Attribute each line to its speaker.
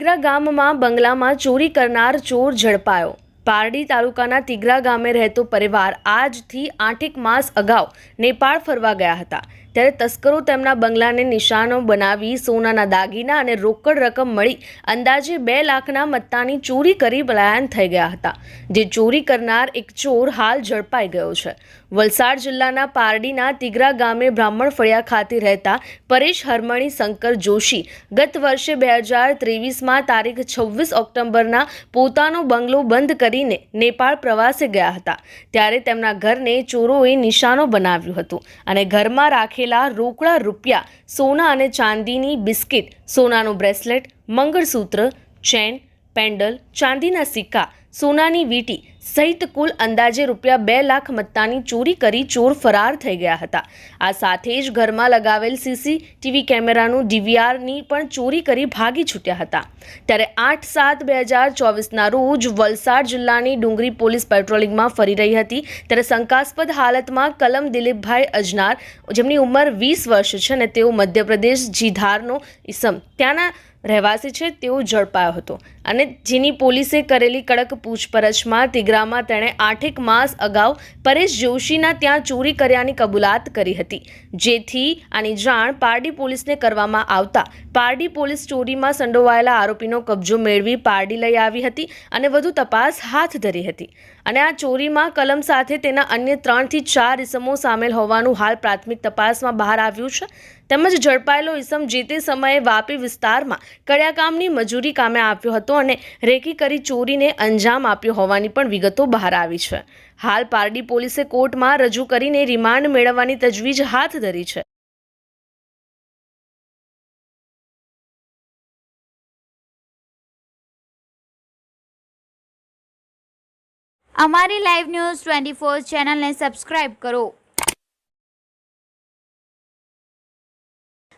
Speaker 1: તિગરા ગામમાં બંગલામાં ચોરી કરનાર ચોર ઝડપાયો. પારડી તાલુકાના તિગરા ગામે રહેતો પરિવાર આજથી આઠેક માસ અગાઉ નેપાળ ફરવા ગયા હતા. ત્યારે તસ્કરો તેમના બંગલાને નિશાનો બનાવી, સોનાના દાગીના અને રોકડ રકમ મળી, અંદાજે બે લાખના મત્તાની ચોરી કરી પલાયન થઈ ગયા હતા. જે ચોરી કરનાર એક ચોર હાલ ઝડપાઈ ગયો છે. વલસાડ જિલ્લાના પારડીના તિગરા ગામે બ્રાહ્મણ ફળિયા ખાતે રહેતા પરેશ હરમણી શંકર જોશી ગત વર્ષે બે હજાર ત્રેવીસમાં તારીખ છવ્વીસ ઓક્ટોબરના પોતાનો બંગલો બંધ કરીને નેપાળ પ્રવાસે ગયા હતા. ત્યારે તેમના ઘરને ચોરોએ નિશાનો બનાવ્યું હતું અને ઘરમાં રાખેલા રોકડા રૂપિયા, સોના અને ચાંદીની બિસ્કિટ, સોનાનું બ્રેસલેટ, મંગળસૂત્ર, ચેન, પેન્ડલ, ચાંદીના સિક્કા, સોનાની વીંટી સહિત કુલ અંદાજે રૂપિયા બે લાખ મત્તાની ચોરી કરી ચોર ફરાર થઈ ગયા હતા. આ સાથે જ ઘરમાં લગાવેલ સીસીટીવી કેમેરાનું ડીવીઆરની પણ ચોરી કરી ભાગી છૂટ્યા હતા. ત્યારે આઠ સાત બે હજાર ચોવીસના રોજ વલસાડ જિલ્લાની ડુંગરી પોલીસ પેટ્રોલિંગમાં ફરી રહી હતી. ત્યારે શંકાસ્પદ હાલતમાં કલમ દિલીપભાઈ અજનાર, જેમની ઉંમર વીસ વર્ષ છે અને તેઓ મધ્યપ્રદેશ જીધારનો ઈસમ, ત્યાંના રહેવાસી છે, તેઓ ઝડપાયો હતો. અને જેની પોલીસે કરેલી કડક પૂછપરછમાં તિગરામાં તેણે આઠેક માસ અગાઉ પરેશ જોશીના ત્યાં ચોરી કર્યાની કબૂલાત કરી હતી. જેથી આની જાણ પારડી પોલીસને કરવામાં આવતા પારડી પોલીસ ચોરીમાં સંડોવાયેલા આરોપીનો કબજો મેળવી પારડી લઈ આવી હતી અને વધુ તપાસ હાથ ધરી હતી. અને આ ચોરીમાં કલમ સાથે તેના અન્ય ત્રણથી ચાર ઇસમો સામેલ હોવાનું હાલ પ્રાથમિક તપાસમાં બહાર આવ્યું છે. તેમજ ઝડપાયેલો ઇસમ જે તે સમયે વાપી વિસ્તારમાં કડિયાકામની મજૂરી કામે આવ્યો હતો અને રેકી કરી ચોરીને અંજામ આપ્યો હોવાની પણ વિગતો બહાર આવી છે. હાલ પારડી પોલીસે કોર્ટમાં રજૂ કરીને રિમાન્ડ મેળવવાની તજવીજ હાથ ધરી છે.
Speaker 2: અમારી લાઈવ ન્યૂઝ ટ્વેન્ટી ફોર ચેનલને સબસ્ક્રાઇબ કરો.